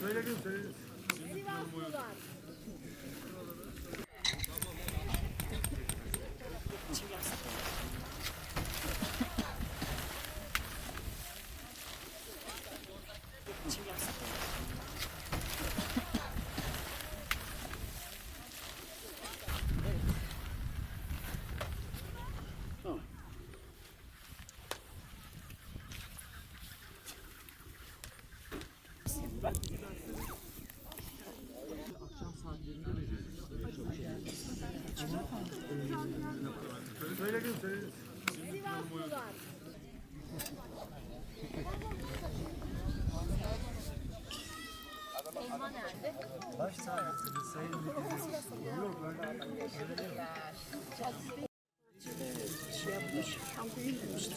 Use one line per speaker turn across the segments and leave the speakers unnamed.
Söyledim söyledim. Sivaslılar. Söyle gün söyle. Baş sağlıklı sayın müdürüm. Yok öyle öyle değil. Şey yapmış. Kampı yürümüştü.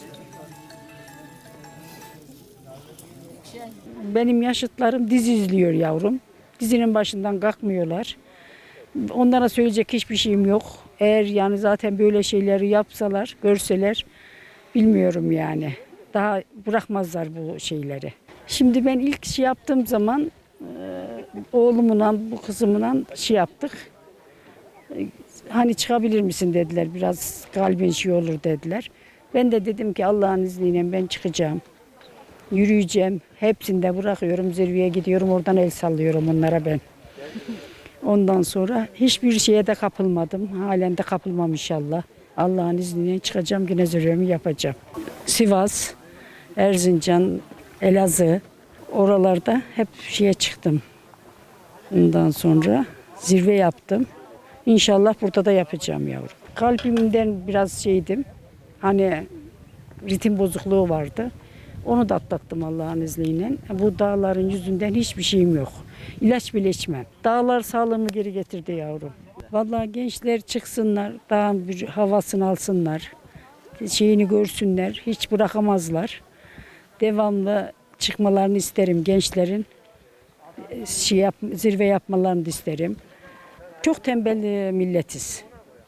Benim yaşıtlarım dizi izliyor yavrum. Dizinin başından kalkmıyorlar. Onlara söyleyecek hiçbir şeyim yok. Eğer yani zaten böyle şeyleri yapsalar, görseler bilmiyorum yani. Daha bırakmazlar bu şeyleri. Şimdi ben ilk şey yaptığım zaman e, oğlumla bu kızımla şey yaptık. E, Hani çıkabilir misin dediler. Biraz kalbin şey olur dediler. Ben de dedim ki Allah'ın izniyle ben çıkacağım. Yürüyeceğim. Hepsini de bırakıyorum. Zirveye gidiyorum. Oradan el sallıyorum onlara ben. Ondan sonra hiçbir şeye de kapılmadım. Halen de kapılmam inşallah. Allah'ın izniyle çıkacağım. Yine zirvemi yapacağım. Sivas, Erzincan, Elazığ oralarda hep şeye çıktım. Ondan sonra zirve yaptım. İnşallah burada da yapacağım yavrum. Kalbimden biraz şeydim. Hani ritim bozukluğu vardı. Onu da atlattım Allah'ın izniyle. Bu dağların yüzünden hiçbir şeyim yok. İlaç bile içmem. Dağlar sağlığımı geri getirdi yavrum. Vallahi gençler çıksınlar, dağın bir havasını alsınlar. Şeyini görsünler, hiç bırakamazlar. Devamlı çıkmalarını isterim gençlerin. Şey yap, zirve yapmalarını isterim. Çok tembel milletiz.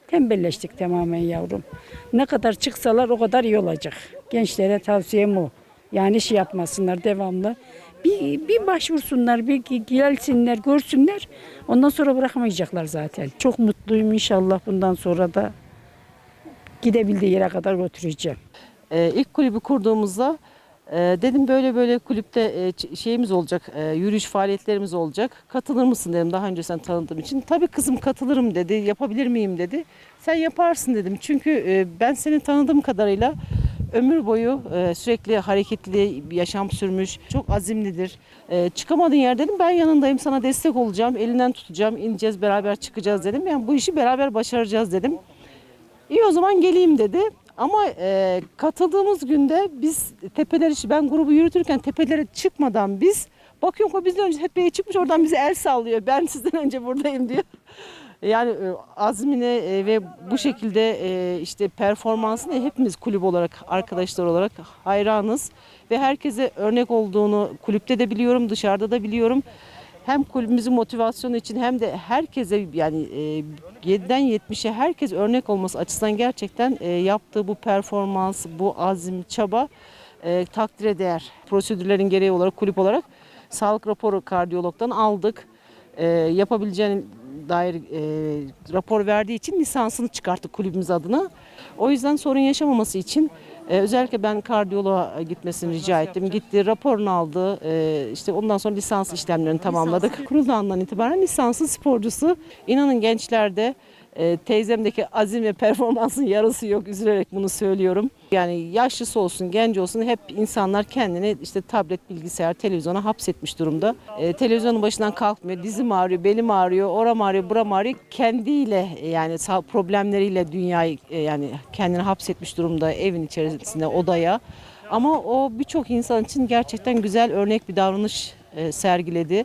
Tembelleştik tamamen yavrum. Ne kadar çıksalar o kadar iyi olacak. Gençlere tavsiyem o. Yani şey yapmasınlar devamlı. Bir, bir başvursunlar, bir gelsinler, görsünler. Ondan sonra bırakamayacaklar zaten. Çok mutluyum inşallah bundan sonra da gidebildiği yere kadar götüreceğim.
Ee, ilk kulübü kurduğumuzda e, dedim böyle böyle kulüpte e, şeyimiz olacak, e, yürüyüş faaliyetlerimiz olacak. Katılır mısın dedim daha önce sen tanıdığım için. Tabii kızım katılırım dedi, yapabilir miyim dedi. Sen yaparsın dedim. Çünkü e, ben seni tanıdığım kadarıyla ömür boyu e, sürekli hareketli yaşam sürmüş, çok azimlidir. E, çıkamadığın yer dedim ben yanındayım sana destek olacağım, elinden tutacağım, ineceğiz beraber çıkacağız dedim. Yani bu işi beraber başaracağız dedim. İyi o zaman geleyim dedi. Ama e, katıldığımız günde biz tepeleri, ben grubu yürütürken tepelere çıkmadan biz bakıyorum ki bizden önce tepeye çıkmış oradan bize el sallıyor. Ben sizden önce buradayım diyor. Yani e, azmine e, ve bu şekilde e, işte performansını hepimiz kulüp olarak, arkadaşlar olarak hayranız. Ve herkese örnek olduğunu kulüpte de biliyorum, dışarıda da biliyorum hem kulübümüzün motivasyonu için hem de herkese yani e, 7'den 70'e herkes örnek olması açısından gerçekten yaptığı bu performans, bu azim, çaba takdire değer. Prosedürlerin gereği olarak kulüp olarak sağlık raporu kardiyologdan aldık. Yapabileceğine dair e, rapor verdiği için lisansını çıkarttı kulübümüz adına. O yüzden sorun yaşamaması için ee, özellikle ben kardiyoloğa gitmesini rica ettim. Gitti, raporunu aldı. Ee, işte ondan sonra lisans işlemlerini tamamladık. Kurulduğu andan itibaren lisanslı sporcusu. İnanın gençlerde e, teyzemdeki azim ve performansın yarısı yok. Üzülerek bunu söylüyorum. Yani yaşlısı olsun, genç olsun hep insanlar kendini işte tablet, bilgisayar, televizyona hapsetmiş durumda. E, televizyonun başından kalkmıyor. Dizim ağrıyor, belim ağrıyor, oram ağrıyor, buram ağrıyor. Kendiyle e, yani problemleriyle dünyayı e, yani kendini hapsetmiş durumda evin içerisinde odaya. Ama o birçok insan için gerçekten güzel örnek bir davranış e, sergiledi.